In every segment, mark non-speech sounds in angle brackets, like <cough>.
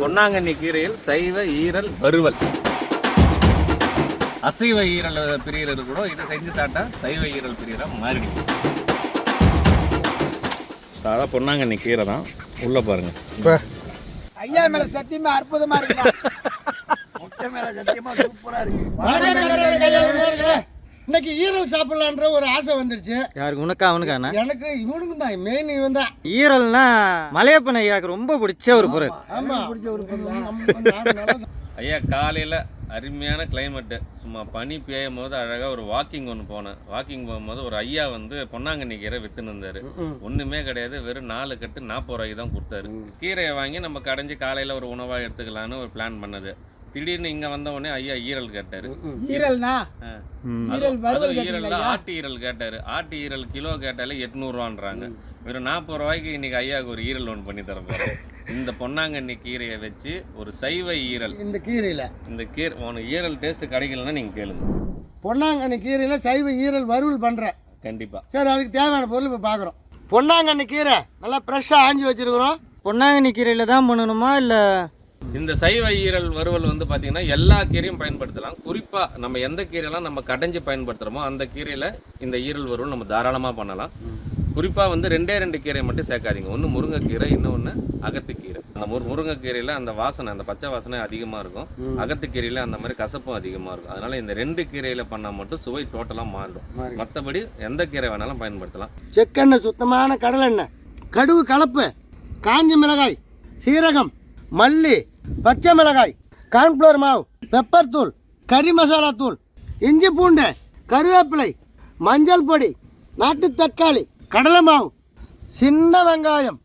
பொன்னாங்கண்ணி கீரையில் சைவ ஈரல் வறுவல். அசைவ ஈரல் பிரியர் கூட இதை செஞ்சு சாப்பிட்டா சைவ ஈரல் பிரியரா மாறிடுது சாதா பொன்னாங்கண்ணி கீரை தான். உள்ள பாருங்க. ஐயா மேல சத்தியமா அற்புதமா இருக்கு? <laughs> முட்டை மேல சத்தியமா சூப்பரா இருக்கு. இன்னைக்கு ஈரல் சாப்பிடலான்ற ஒரு ஆசை வந்துருச்சு. யாருக்கு? உனக்கா அவனுக்காண்ணா எனக்கு இவனுக்கு தான் மெயின் இவன் தான். ஈரல்னா மலையப்பன் ஐயாவுக்கு ரொம்ப பிடிச்ச ஒரு பொருள். ஆமா பிடிச்ச ஒரு பொண்ணு ஐயா காலையில் அருமையான கிளைமேட்டு சும்மா பனி பெய்யும் போது அழகாக ஒரு வாக்கிங் ஒன்று போனேன். வாக்கிங் போகும்போது ஒரு ஐயா வந்து பொன்னாங்கண்ணி கீரை வித்துன்னு இருந்தாரு. ஒன்றுமே கிடையாது. வெறும் நாலு கட்டு நாற்பது ரூபாய்க்கு தான் கொடுத்தாரு. கீரையை வாங்கி நம்ம கடைஞ்சி காலையில் ஒரு உணவாக எடுத்துக்கலான்னு ஒரு பிளான் பண்ணது. திடீர்னு இங்கே வந்த உடனே ஐயா ஈரல் கேட்டார். ஈரல் வறுவல் அதுவும் ஈரல்ல ஆட்டு ஈரல் கேட்டாரு. ஆட்டு ஈரல் கிலோ கேட்டாலே எட்நூறுவான்றாங்க. வெறும் நாற்பது ரூபாய்க்கு இன்னைக்கு ஐயாவுக்கு ஒரு ஈரல் ஒன்று பண்ணி தர போறேன் இந்த பொன்னாங்கண்ணி கீரையை வச்சு ஒரு சைவ ஈரல். இந்த கீரையில? இந்த கீரை உனக்கு ஈரல் டேஸ்ட் கிடைக்கலன்னா நீங்க கேளுங்க. பொன்னாங்கண்ணி கீரையில சைவ ஈரல் வறுவல் பண்றேன் கண்டிப்பா. சரி அதுக்கு தேவையான பொருள் இப்போ பார்க்குறோம் பொன்னாங்கண்ணி கீரை நல்லா ஃப்ரெஷ்ஷாக ஆஞ்சி வச்சிருக்கிறோம். பொன்னாங்கண்ணி கீரையில் தான் பண்ணணுமா இல்லை இந்த சைவ ஈரல் வறுவல் வந்து பாத்தீங்கன்னா எல்லா கீரையும் பயன்படுத்தலாம். குறிப்பா நம்ம எந்த கீரையெல்லாம் நம்ம கடைஞ்சு பயன்படுத்துறோமோ அந்த கீரையில இந்த ஈரல் வறுவல் நம்ம தாராளமா பண்ணலாம். குறிப்பா வந்து ரெண்டே ரெண்டு கீரை மட்டும் சேர்க்காதீங்க. ஒன்று முருங்கைக்கீரை இன்னொன்று அகத்துக்கீரை. அந்த முரு முருங்கைக்கீரையில அந்த வாசனை அந்த பச்சை வாசனை அதிகமா இருக்கும். அகத்துக்கீரையில அந்த மாதிரி கசப்பும் அதிகமா இருக்கும். அதனால இந்த ரெண்டு கீரையில பண்ணா மட்டும் சுவை டோட்டலா மாறிடும். மற்றபடி எந்த கீரை வேணாலும் பயன்படுத்தலாம். செக்கெண்ணெய் சுத்தமான கடலெண்ணெய். கடுகு கலப்பு. காஞ்ச மிளகாய் சீரகம். மல்லி பச்சை மிளகாய் கார்ன்ஃப்ளவர் மாவு பெப்பர் தூள் கறி மசாலா தூள் இஞ்சி பூண்டு கருவேப்பிலை மஞ்சள் பொடி நாட்டு தக்காளி கடலை மாவு சின்ன வெங்காயம்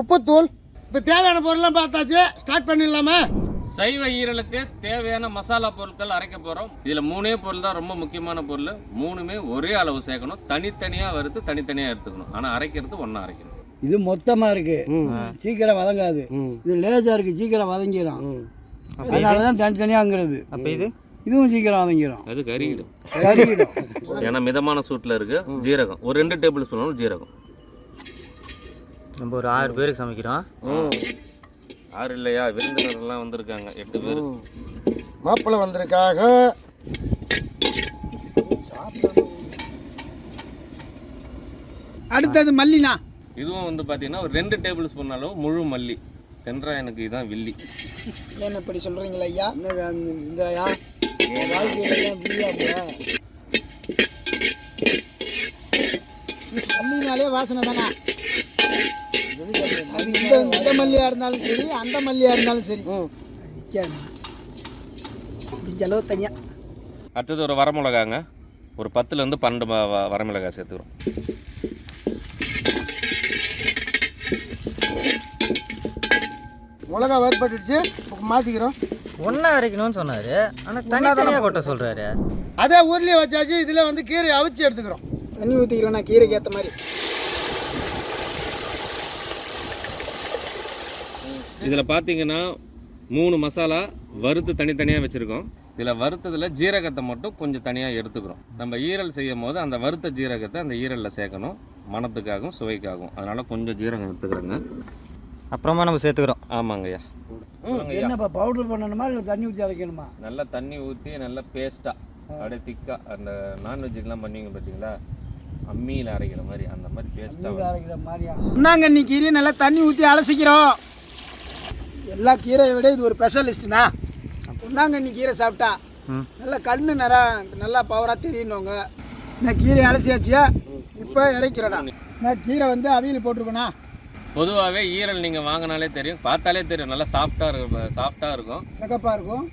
உப்புத்தூள் இப்போ தேவையான பொருள்லாம் பார்த்தாச்சு. ஸ்டார்ட் பண்ணிடலாமா? சைவ ஈரலுக்கு தேவையான மசாலா பொருட்கள் அரைக்க போகிறோம் இதில் மூணே பொருள் தான் ரொம்ப முக்கியமான பொருள். மூணுமே ஒரே அளவு சேர்க்கணும். தனித்தனியாக வறுத்து தனித்தனியாக எடுத்துக்கணும். ஆனால் அரைக்கிறது ஒன்றா அரைக்கணும். இது மொத்தமா இருக்கு. சீக்கிரம் வதங்காது. இது லேசா இருக்கு சீக்கிரம் வதங்கிடும் அதனாலதான் தனித்தனியாங்கிறது. அப்போ இது? இதுவும் சீக்கிரம் வதங்கிடும் அது கருகிடும். ஏன்னா மிதமான சூட்ல இருக்கு ஜீரகம். ஒரு ரெண்டு டேபிள் ஸ்பூன் ஜீரகம். நம்ம ஒரு ஆறு பேருக்கு சமைக்கிறோம். ஆறு இல்லையா? விருந்தினர்லாம் வந்திருக்காங்க. எட்டு பேர். மாப்பிள்ளை வந்திருக்காக. அடுத்தது மல்லினா. இதுவும் வந்து பாத்தீங்கன்னா ஒரு ரெண்டு டேபிள் ஸ்பூன் அளவு முழு மல்லி. சென்றா எனக்கு இதான் வில்லி. என்ன இப்படி சொல்றீங்களா ஐயா? இந்த ஐயா ஏன் மல்லினாலே வாசனை தானே? அது இந்த இந்த மல்லியா இருந்தாலும் சரி அந்த மல்லியா இருந்தாலும் சரி. முடிஞ்ச அளவு தனியா. அடுத்தது ஒரு வரமிளகாங்க. ஒரு பத்துல இருந்து பன்னெண்டு ம- வ- வரமிளகாய் சேர்த்துக்கிறோம். மிளகா வேறுபட்டுடுச்சு மாற்றிக்கிறோம் ஒன்றா அரைக்கணும்னு சொன்னார். ஆனால் தனித்தனியாக கொட்ட சொல்கிறாரு அதே ஊர்லேயே வச்சாச்சு இதில் வந்து கீரை அவிச்சு எடுத்துக்கிறோம். தண்ணி ஊற்றிக்கிறோம் நான் கீரைக்கு ஏற்ற மாதிரி. இதுல பாத்தீங்கன்னா மூணு மசாலா வறுத்து தனித்தனியா வச்சிருக்கோம். இதுல வறுத்ததுல ஜீரகத்தை மட்டும் கொஞ்சம் தனியா எடுத்துக்கிறோம். நம்ம ஈரல் செய்யும் போது அந்த வறுத்த ஜீரகத்தை அந்த ஈரல்ல சேர்க்கணும். மணத்துக்காகவும் சுவைக்காகவும். அதனால கொஞ்சம் ஜீரகம் எடுத்துக்கிறேங்க. அப்புறமா நம்ம சேர்த்துக்கிறோம். ஆமாங்கய்யா. என்னப்பா பவுடர் பண்ணணுமா இல்லை தண்ணி ஊற்றி அரைக்கணுமா? நல்லா தண்ணி ஊற்றி நல்லா பேஸ்டா அப்படியே திக்கா அந்த நான்வெஜ்ஜுக்கெல்லாம் பண்ணுவீங்க பார்த்தீங்களா அம்மியில் அரைக்கிற மாதிரி அந்த மாதிரி பேஸ்ட்டாக அரைக்கிற மாதிரியா? பொன்னாங்கண்ணி கீரையை நல்லா தண்ணி ஊற்றி அலசிக்கிறோம். எல்லா கீரையை விட இது ஒரு ஸ்பெஷலிஸ்ட்னா பொன்னாங்கண்ணி கீரை சாப்பிட்டா நல்லா கண்ணு நிற நல்லா பவராக தெரியணுங்க இந்த கீரையை அலசியாச்சியா? இப்போ இறக்கிறோடா நான் கீரை வந்து அவியல் போட்டிருக்கோண்ணா பொதுவாகவே ஈரல் நீங்கள் வாங்கினாலே தெரியும். பார்த்தாலே தெரியும். நல்லா சாஃப்டாக இருக்கும் சாஃப்டாக இருக்கும். சிகப்பாக இருக்கும்.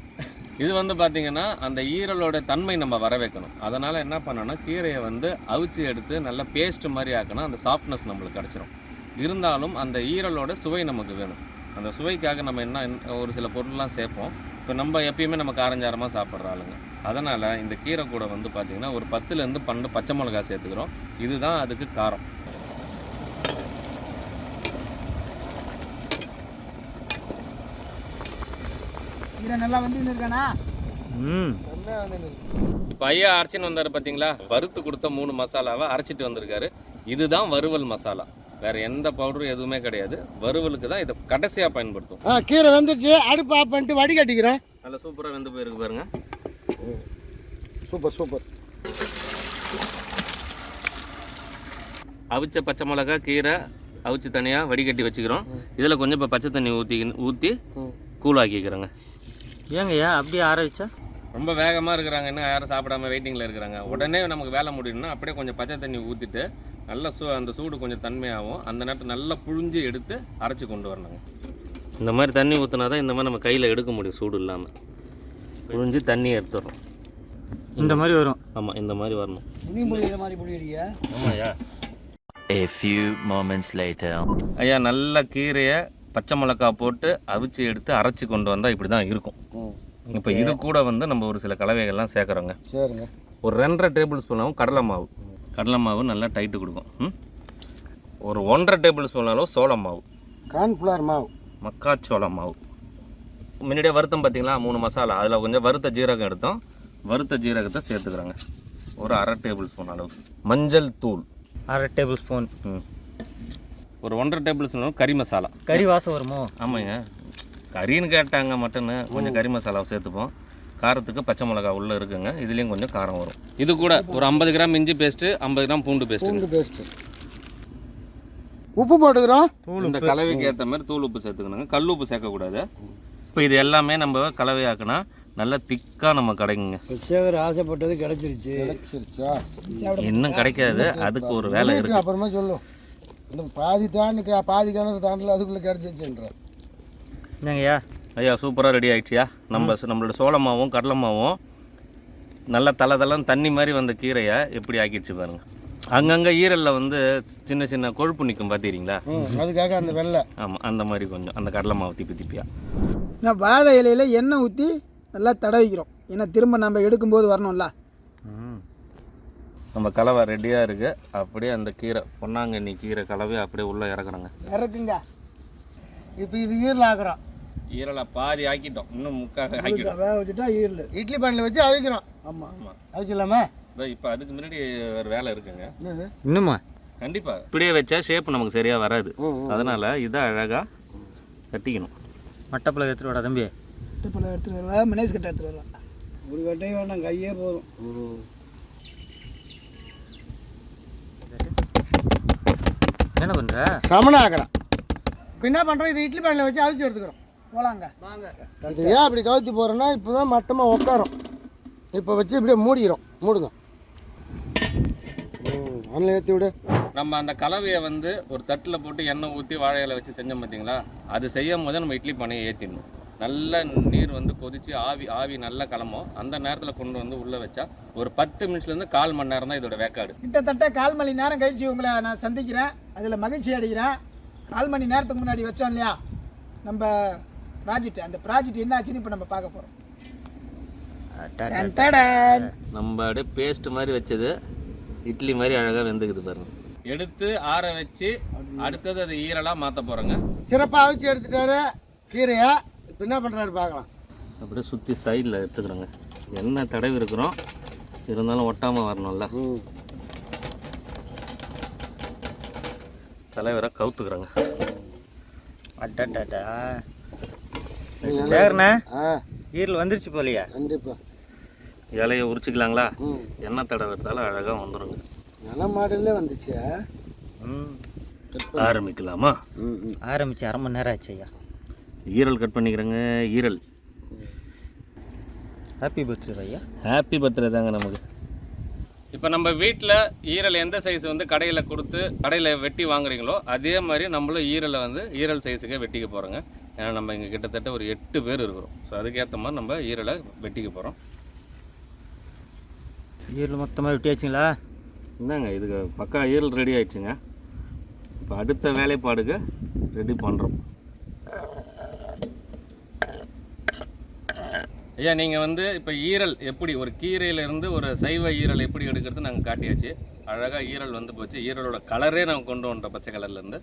இது வந்து பார்த்தீங்கன்னா அந்த ஈரலோட தன்மை நம்ம வர வைக்கணும் அதனால் என்ன பண்ணோம்னா கீரையை வந்து அவிச்சு எடுத்து நல்லா பேஸ்ட் மாதிரி ஆக்கணும் அந்த சாஃப்ட்னஸ் நம்மளுக்கு கிடச்சிரும். இருந்தாலும் அந்த ஈரலோட சுவை நமக்கு வேணும். அந்த சுவைக்காக நம்ம என்ன ஒரு சில பொருள்லாம் சேர்ப்போம். இப்போ நம்ம எப்பயுமே நம்ம காரஞ்சாரமாக சாப்பிட்ற ஆளுங்க. அதனால் இந்த கீரை கூட வந்து பார்த்திங்கன்னா ஒரு பத்துலேருந்து பன்னெண்டு பச்சை மிளகாய் சேர்த்துக்கிறோம். இதுதான் அதுக்கு காரம். கீரை நல்லா வந்து இருக்கானா? ம். இப்போ ஐயா அரைச்சின்னு வந்தார் பார்த்தீங்களா வறுத்து கொடுத்த மூணு மசாலாவை அரைச்சிட்டு வந்திருக்காரு. இதுதான் வறுவல் மசாலா. வேற எந்த பவுடரும் எதுவுமே கிடையாது. வறுவலுக்கு தான் இதை கடைசியாக பயன்படுத்தும் ஆ கீரை வந்துருச்சு. அடுப்பு ஆஃப் பண்ணிட்டு வடிகட்டிக்கிறேன். நல்லா சூப்பராக வெந்து போயிருக்கு பாருங்க. Super super. அவிச்ச பச்சை மிளகா கீரை அவிச்சு தனியாக வடிகட்டி வச்சுக்கிறோம். இதில் கொஞ்சம் இப்போ பச்சை தண்ணி ஊற்றி ஊற்றி கூலாக்கிக்கிறோங்க ஏங்கய்யா அப்படியே ஆற வச்சா? ரொம்ப வேகமாக இருக்கிறாங்க இன்னும் யாரும் சாப்பிடாம வெயிட்டிங்கில் இருக்கிறாங்க. உடனே நமக்கு வேலை முடியணும்னா அப்படியே கொஞ்சம் பச்சை தண்ணி ஊற்றிட்டு நல்ல சூ அந்த சூடு கொஞ்சம் தன்மையாகும் அந்த நேரத்தில் நல்லா புழிஞ்சு எடுத்து அரைச்சி கொண்டு வரணுங்க. இந்த மாதிரி தண்ணி ஊற்றினா தான் இந்த மாதிரி நம்ம கையில் எடுக்க முடியும் சூடு இல்லாமல் புழிஞ்சு தண்ணி எடுத்துடுறோம் இந்த மாதிரி வரும். ஆமாம் இந்த மாதிரி வரணும். இனியும் புளியிற மாதிரி புளியிறிய ஆமாய்யா A few moments later. ஐயா நல்ல கீரையை பச்சை மிளகா போட்டு அவிச்சு எடுத்து அரைச்சி கொண்டு வந்தால் இப்படி தான் இருக்கும் இப்போ இது கூட வந்து நம்ம ஒரு சில கலவைகள்லாம் சேர்க்குறோங்க. சரிங்க. ஒரு ரெண்டரை டேபிள் ஸ்பூனாகவும் கடலை மாவு. கடலை மாவு நல்லா டைட்டு கொடுக்கும். ம்? ஒரு ஒன்றரை டேபிள் ஸ்பூன் அளவு சோள மாவு. கார்ன்ஃப்ளவர் மாவு. மக்காச்சோள மாவு. முன்னாடியே வறுத்தம் பார்த்தீங்களா? மூணு மசாலா. அதில் கொஞ்சம் வறுத்த ஜீரகம் எடுத்தோம். வறுத்த ஜீரகத்தை சேர்த்துக்கிறோங்க. ஒரு அரை டேபிள் ஸ்பூன் அளவு. மஞ்சள் தூள். அரை டேபிள் ஸ்பூன். ம். ஒரு ஒன்றரை டேபிள் ஸ்பூன் கறி மசாலா. கறி வாசம் வருமோ? ஆமாங்க. கறின்னு கேட்டாங்க மட்டனு கொஞ்சம் கறி மசாலாவை சேர்த்துப்போம். காரத்துக்கு பச்சை மிளகா உள்ளே இருக்குங்க. இதுலேயும் கொஞ்சம் காரம் வரும். இது கூட ஒரு ஐம்பது கிராம் இஞ்சி பேஸ்ட்டு ஐம்பது கிராம் பூண்டு பேஸ்ட்டு பூண்டு பேஸ்ட்டு உப்பு போட்டுக்கிறோம். இந்த கலவைக்கு ஏற்ற மாதிரி தூள் உப்பு சேர்த்துக்கணுங்க. கல் உப்பு சேர்க்கக்கூடாது. இப்போ இது எல்லாமே நம்ம கலவையாக்குனா நல்லா திக்காக நம்ம கிடைக்குங்க. சேகர் ஆசைப்பட்டது கிடைச்சிருச்சு. கிடைச்சிருச்சா? இன்னும் கிடைக்காது. அதுக்கு ஒரு வேலை இருக்கு, இருக்கு. அப்புறமா சொல்லும். இந்த பாதி தாண்டி பாதி கிணறு தாண்டல அதுக்குள்ளே கிடச்சிச்சுன்ற என்னங்கய்யா? ஐயா சூப்பராக ரெடி ஆயிடுச்சியா? நம்ம நம்மளோட சோள மாவும் கடலை மாவும் நல்லா தலை தலைன்னு தண்ணி மாதிரி வந்த கீரையை எப்படி ஆக்கிடுச்சு பாருங்க. அங்கங்கே ஈரலில் வந்து சின்ன சின்ன கொழுப்பு நிற்கும் பார்த்துக்கிறீங்களா அதுக்காக அந்த வெள்ளை. ஆமாம் அந்த மாதிரி கொஞ்சம் அந்த கடலை மாவு திப்பி திப்பியா. நான் வாழை இலையில எண்ணெய் ஊற்றி நல்லா தடவிக்கிறோம். ஏன்னா திரும்ப நம்ம எடுக்கும்போது வரணும்ல. நம்ம கலவை ரெடியாக இருக்குது அப்படியே அந்த கீரை பொன்னாங்கண்ணி கீரை கலவையை அப்படியே உள்ளே இறக்குறோங்க இறக்குங்க. இப்போ இது ஈரல் ஆக்குறோம். ஈரலை பாதி ஆக்கிட்டோம். இன்னும் முக்காக ஆக்கிட்டோம். வேக வச்சுட்டா ஈரல். இட்லி பானையில் வச்சு அவிக்கிறோம். ஆமாம் அவிச்சிடலாமா? இப்போ அதுக்கு முன்னாடி ஒரு வேலை இருக்குங்க. என்னது? இன்னுமா? கண்டிப்பாக இப்படியே வச்சா ஷேப் நமக்கு சரியாக வராது. அதனால் இதை அழகாக கட்டிக்கணும். மட்டப்பில் எடுத்துட்டு வாடா தம்பி. பழம் எடுத்துகிட்டு வருவா மினேஸ் கட்டை எடுத்துகிட்டு வருவா. ஒரு கட்டையும் வேண்டாம் கையே போதும். என்ன பண்ணுற சமண ஆக்குறோம் இப்போ என்ன பண்ணுறோம் இது இட்லி பானையில் வச்சு அவிச்சு எடுத்துக்கிறோம். போலாங்க. வாங்க. இது ஏன் அப்படி கவுத்தி போகிறோன்னா இப்போ தான் மட்டமாக உட்காரும் இப்போ வச்சு இப்படியே மூடிக்கிறோம். மூடுங்க. அண்ணில் ஏற்றி விடு. நம்ம அந்த கலவையை வந்து ஒரு தட்டில் போட்டு எண்ணெய் ஊற்றி வாழை இலை வச்சு செஞ்சோம் பார்த்தீங்களா அது செய்யும் போதே நம்ம இட்லி பானையை ஏற்றிடணும் நல்ல நீர் வந்து கொதிச்சு ஆவி ஆவி நல்லா கிளம்பும் அந்த நேரத்தில் கொண்டு வந்து உள்ளே வச்சா ஒரு பத்து நிமிஷத்துலேருந்து கால் மணி நேரம் தான் இதோட வேக்காடு. கிட்டத்தட்ட கால் மணி நேரம் கழிச்சு உங்களை நான் சந்திக்கிறேன். அதில் மகிழ்ச்சி அடைகிறேன். கால் மணி நேரத்துக்கு முன்னாடி வச்சோம் இல்லையா? நம்ம ப்ராஜெக்ட் அந்த ப்ராஜெக்ட் என்ன ஆச்சுன்னு இப்போ நம்ம பார்க்க போகிறோம் நம்ம அப்படியே பேஸ்ட் மாதிரி வச்சது. இட்லி மாதிரி அழகாக வெந்துக்குது பாருங்க. எடுத்து ஆற வச்சு அடுத்தது அது ஈரலாக மாற்ற போகிறோங்க சிறப்பாக அவிச்சு எடுத்துட்டாரு கீரையை என்ன பண்ணுறாரு பார்க்கலாம். அப்படியே சுற்றி சைடில் எடுத்துக்கிறோங்க. எண்ணெய் தடவி இருக்கிறோம்? இருந்தாலும் ஒட்டாமல் வரணும்ல. தலைவரை கவுத்துக்கிறோங்க. அட்டா சேகர்ண்ணா ஆ. ஈரல் வந்துருச்சு போலையா. கண்டிப்பாக இலையை உரிச்சிக்கலாங்களா? ம். எண்ணெய் தடவுறதால அழகாக வந்துருங்க. நல்ல மாடல்லே வந்துச்சு. ம். ஆரம்பிக்கலாமா? ஆரம்பிச்சு அரை மணி நேரம் ஆச்சு ஐயா. ஈரல் கட் பண்ணிக்கிறேங்க ஈரல். ஹாப்பி பர்த்டே ஐயா ஹாப்பி பர்த்டே தாங்க நமக்கு. இப்போ நம்ம வீட்டில் ஈரல் எந்த சைஸ் வந்து கடையில் கொடுத்து கடையில் வெட்டி வாங்குறீங்களோ அதே மாதிரி நம்மளும் ஈரலை வந்து ஈரல் சைஸுக்கே வெட்டிக்க போகிறோங்க ஏன்னா நம்ம இங்கே கிட்டத்தட்ட ஒரு எட்டு பேர் இருக்கிறோம். ஸோ அதுக்கேற்ற மாதிரி நம்ம ஈரலை வெட்டிக்க போகிறோம் ஈரல் மொத்தமாக விட்டியாச்சுங்களா? என்னங்க இதுக்கு பக்கா ஈரல் ரெடி ஆயிடுச்சுங்க. இப்போ அடுத்த வேலைப்பாடுக்கு ரெடி பண்ணுறோம் ஐயா நீங்கள் வந்து இப்போ ஈரல் எப்படி ஒரு கீரையிலேருந்து ஒரு சைவ ஈரல் எப்படி எடுக்கிறது நாங்கள் காட்டியாச்சு. அழகாக ஈரல் வந்து போச்சு. ஈரலோட கலரே நாங்கள் கொண்டு வந்துட்டோம் பச்சை கலர்லேருந்து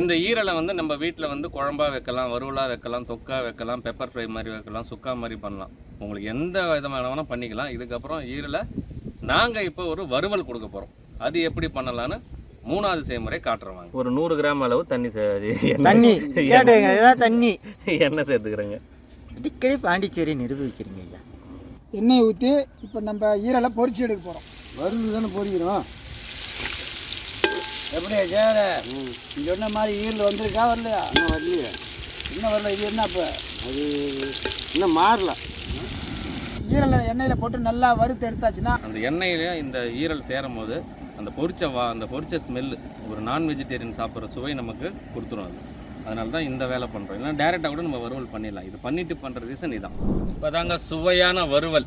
இந்த ஈரலை வந்து நம்ம வீட்டில் வந்து குழம்பா வைக்கலாம் வறுவலாக வைக்கலாம் தொக்கா வைக்கலாம் பெப்பர் ஃப்ரை மாதிரி வைக்கலாம் சுக்கா மாதிரி பண்ணலாம். உங்களுக்கு எந்த விதமான வேணால் பண்ணிக்கலாம். இதுக்கப்புறம் ஈரலை நாங்கள் இப்போ ஒரு வறுவல் கொடுக்க போகிறோம் அது எப்படி பண்ணலான்னு மூணாவது செய்முறை காட்டுறவாங்க ஒரு நூறு கிராம் அளவு தண்ணி தண்ணி. தண்ணி. எண்ணெய் சேர்த்துக்கிறேங்க. அடிக்கடி பாண்டிச்சேரி நிரூபிக்கிறீங்க ஐயா. எண்ணெயை ஊற்றி இப்போ நம்ம ஈரலை பொரிச்சு எடுக்க போகிறோம் வருந்து தானே பொரிக்கிறோம் எப்படியா சேர சொன்ன மாதிரி ஈரில் வந்திருக்கா வரலையா? இன்னும் வரலையே. இன்னும் வரல இது என்ன இப்போ அது இன்னும் மாறல. ஈரலை எண்ணெயில் போட்டு நல்லா வறுத்து எடுத்தாச்சுன்னா? அந்த எண்ணெயிலையும் இந்த ஈரல் சேரும் போது அந்த பொரிச்ச வா அந்த பொரிச்ச ஸ்மெல் ஒரு நான் வெஜிடேரியன் சாப்பிட்ற சுவை நமக்கு கொடுத்துரும் அது. அதனால தான் இந்த வேலை பண்ணுறோம் இல்லைன்னா டேரெக்டாக கூட நம்ம வறுவல் பண்ணிடலாம். இது பண்ணிட்டு பண்ணுற ரீசன் இதான். இப்போதாங்க சுவையான வறுவல்.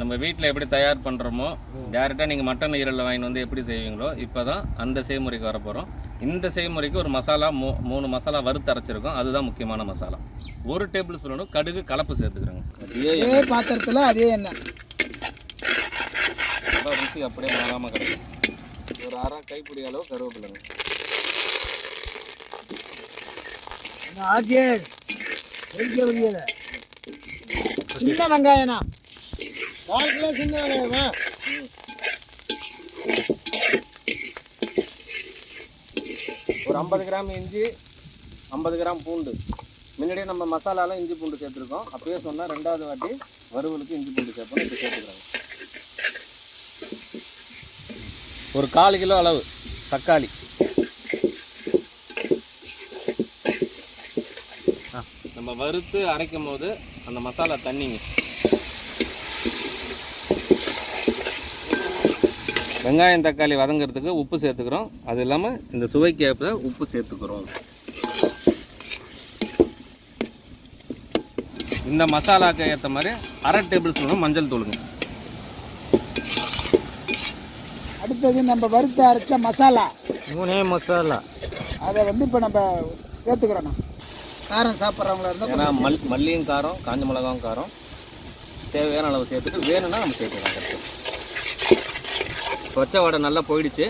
நம்ம வீட்டில் எப்படி தயார் பண்ணுறோமோ டேரெக்டாக நீங்கள் மட்டன் ஈரலில் வாங்கிட்டு வந்து எப்படி செய்வீங்களோ இப்போ தான் அந்த செய்முறைக்கு வர போகிறோம் இந்த செய்முறைக்கு ஒரு மசாலா மூ மூணு மசாலா வறுத்து அரைச்சிருக்கோம். அதுதான் முக்கியமான மசாலா. ஒரு டேபிள் ஸ்பூன் கடுகு கலப்பு சேர்த்துக்கிறோங்க. அதே அதே பாத்திரத்தில் அதே எண்ணெய். நல்லா ருசி அப்படியே மாறாமல் கிடைக்கும். ஒரு அரை கைப்பிடி அளவு கருவேப்பிலைங்க ஆச்சே சின்ன வெங்காயம்னா வாழ்க்கையில சின்ன வெங்காயமா ஒரு ஐம்பது கிராம் இஞ்சி ஐம்பது கிராம் பூண்டு. முன்னாடியே நம்ம மசாலாலாம் இஞ்சி பூண்டு சேர்த்துருக்கோம். அப்பயே சொன்னால் ரெண்டாவது வாட்டி வறுவலுக்கு இஞ்சி பூண்டு சேர்ப்போம் இப்போ சேர்த்துக்கிறாங்க. ஒரு கால் கிலோ அளவு தக்காளி. நம்ம வறுத்து அரைக்கும் போது அந்த மசாலா தண்ணிங்க. வெங்காயம் தக்காளி வதங்கிறதுக்கு உப்பு சேர்த்துக்கிறோம். அது இல்லாமல் இந்த சுவைக்கு ஏற்ப உப்பு சேர்த்துக்கிறோம். இந்த மசாலாக்கு ஏற்ற மாதிரி அரை டேபிள் ஸ்பூன் மஞ்சள் தூளுங்க. அடுத்தது நம்ம வறுத்து அரைச்ச மசாலா. மூணே மசாலா. அதை வந்து இப்போ நம்ம சேர்த்துக்கிறோண்ணா காரம் சாப்பிட்றவங்களா இருந்தால் ஏன்னா மல் மல்லியும் காரம் காஞ்ச மிளகாவும் காரம். தேவையான அளவு சேர்த்துட்டு வேணும்னா நம்ம சேர்த்துக்கலாம் கரெக்டாக பச்சை வடை நல்லா போயிடுச்சு.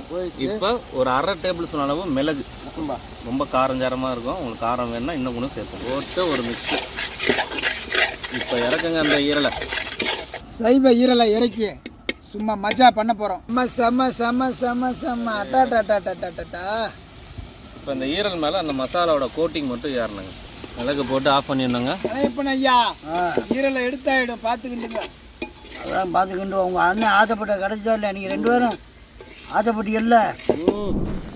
இப்போ ஒரு அரை டேபிள் ஸ்பூன் அளவு மிளகு. ரொம்ப காரஞ்சாரமாக இருக்கும். உங்களுக்கு காரம் வேணும்னா இன்னும் கொஞ்சம் சேர்த்து போட்டு ஒரு மிக்ஸு இப்போ இறக்குங்க அந்த ஈரலை. சைவ ஈரலை இறக்கி சும்மா மஜா பண்ண போகிறோம் செம்ம செம்ம செம்ம செம்ம செம்ம அட்டாட்டாட்டாட்டாட்டாட்டா இப்போ இந்த ஈரல் மேலே அந்த மசாலாவோட கோட்டிங் மட்டும் ஏறணுங்க. மிளகு போட்டு ஆஃப் பண்ணிடணுங்க கணையப்பன் ஐயா ஈரலை எடுத்தாயிடும் பார்த்துக்கிட்டுங்க. அதான் பார்த்துக்கிட்டு உங்கள் அண்ணன் ஆசைப்பட்ட கிடைச்சா இல்லை நீங்கள் ரெண்டு பேரும் ஆசைப்பட்டு இல்லை?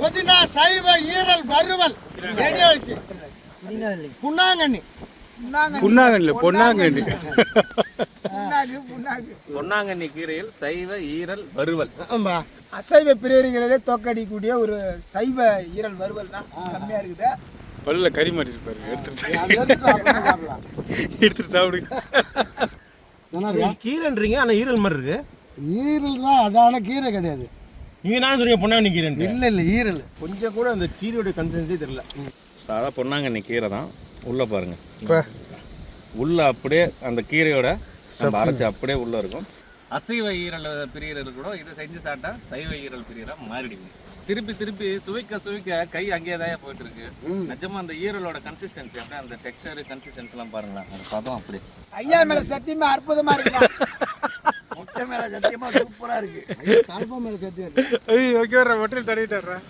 புதினா சைவ ஈரல் வறுவல் ரெடி ஆயிடுச்சு. புண்ணாங்கண்ணி. புண்ணாங்கல்ல பொன்னாங்கண்ணி. பொன்னாங்கண்ணி கீரையில் சைவ ஈரல் வறுவல். அசைவ பிரியர்களே தோக்கடிக்கக்கூடிய ஒரு சைவ ஈரல் வறுவல்னா கம்மியாக இருக்குது. பல்ல கறி மாட்டி பாருங்க எடுத்துட்டு. எடுத்துட்டு சாப்பிடுங்க கீரைன்றீங்க? ஆனால் ஈரல் மாதிரி இருக்கு. ஈரல் தான் அதான கீரை கிடையாது. நீங்க நான் சொல்றீங்க? பொன்னாங்கண்ணி கீரை இல்லை இல்லை ஈரல். கொஞ்சம் கூட அந்த கீரையோட கன்சிஸ்டன்சி தெரியல. சாதா பொன்னாங்கண்ணி கீரை தான். உள்ளே பாருங்க. உள்ள அப்படியே அந்த கீரையோட அரைச்சு அப்படியே உள்ள இருக்கும். அசைவ ஈரல் பிரியர்கள் கூட இதை செஞ்சு சாப்பிட்டா சைவ ஈரல் பிரியரா மாறிடுங்க. திருப்பி திருப்பி சுவைக்க சுவைக்க கை அங்கேயே தான் போயிட்டு இருக்கு. நிஜமா அந்த ஈரலோட கன்சிஸ்டன்சி அப்படியே அந்த டெக்ஸ்டர் கன்சிஸ்டன்சி எல்லாம் பாருங்களேன். அந்த பதம் அப்படி. ஐயா மேல சத்தியமா அற்புதமா <laughs> இருக்கு முட்டை மேலே சத்தியமாக சூப்பராக இருக்குது தலப்பா மேலே சத்தியம் ஐயோ ஓகே வர மட்டில் தடவிட்டுறேன்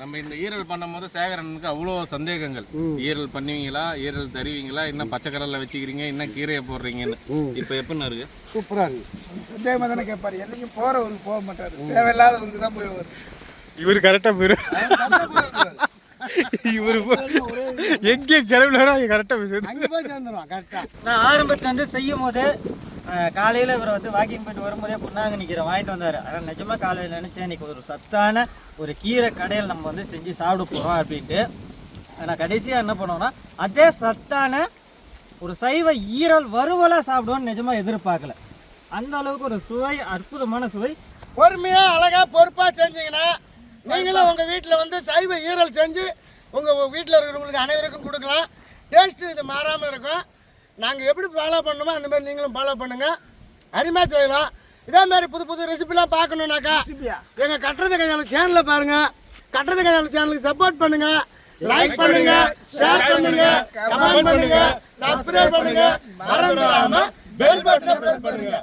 நம்ம இந்த ஈரல் பண்ணும்போது சேகரனுக்கு அவ்வளோ சந்தேகங்கள். ஈரல் பண்ணுவீங்களா? ஈரல் தருவீங்களா? என்ன பச்சை கடல்ல வச்சுக்கிறீங்க? என்ன கீரையை போடுறீங்கன்னு. இப்போ எப்படின்னு இருக்கு? சூப்பராக இருக்குது சந்தேகமா தானே கேட்பாரு என்னைக்கும் போறவருக்கு போக மாட்டாரு. தேவையில்லாதவருக்கு தான் போய் இவர் கரெக்டா போயிரு. இவரு எங்கே கிளம்பினாரோ அங்கே கரெக்டா போய் அங்கே போய் சேர்ந்துருவான் கரெக்டாக நான் ஆரம்பத்தில் வந்து செய்யும் போது காலையில் இவர் வந்து வாக்கிங் போயிட்டு வரும்போதே பொன்னாங்கண்ணி கீரை வாங்கிட்டு வந்தார். ஆனால் நிஜமாக காலையில் நினச்சேன் இன்னைக்கு ஒரு சத்தான ஒரு கீரை கடையில் நம்ம வந்து செஞ்சு சாப்பிட போகிறோம் அப்படின்ட்டு. நான் கடைசியாக என்ன பண்ணோம்னா அதே சத்தான ஒரு சைவ ஈரல் வறுவலாக சாப்பிடுவோன்னு நிஜமாக எதிர்பார்க்கல. அந்த அளவுக்கு ஒரு சுவை அற்புதமான சுவை. பொறுமையாக அழகாக பொறுப்பாக செஞ்சீங்கன்னா நீங்களும் உங்கள் வீட்டில் வந்து சைவ ஈரல் செஞ்சு உங்கள் வீட்டில் இருக்கிறவங்களுக்கு அனைவருக்கும் கொடுக்கலாம். டேஸ்ட்டு இது மாறாமல் இருக்கும். நாங்கள் எப்படி ஃபாலோ பண்ணணுமோ அந்த மாதிரி நீங்களும் ஃபாலோ பண்ணுங்கள் அருமையாக செய்யலாம். இதே மாதிரி புது புது ரெசிபிலாம் பார்க்கணுன்னாக்கா எங்கள் கட்டுறது கையாள சேனலில் பாருங்கள் கட்டுறது கையாள சேனலுக்கு சப்போர்ட் பண்ணுங்கள் லைக் பண்ணுங்க ஷேர் பண்ணுங்க கமெண்ட் பண்ணுங்க சப்ஸ்கிரைப் பண்ணுங்க. மறந்துடாம பெல் பட்டனை பிரஸ் பண்ணுங்க.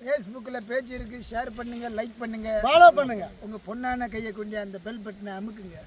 ஃபேஸ்புக்கில் பேஜ் இருக்கு ஷேர் பண்ணுங்க லைக் பண்ணுங்க. ஃபாலோ பண்ணுங்க. உங்க பொண்ணான கையை கொண்டு அந்த பெல் பட்டனை அமுக்குங்க.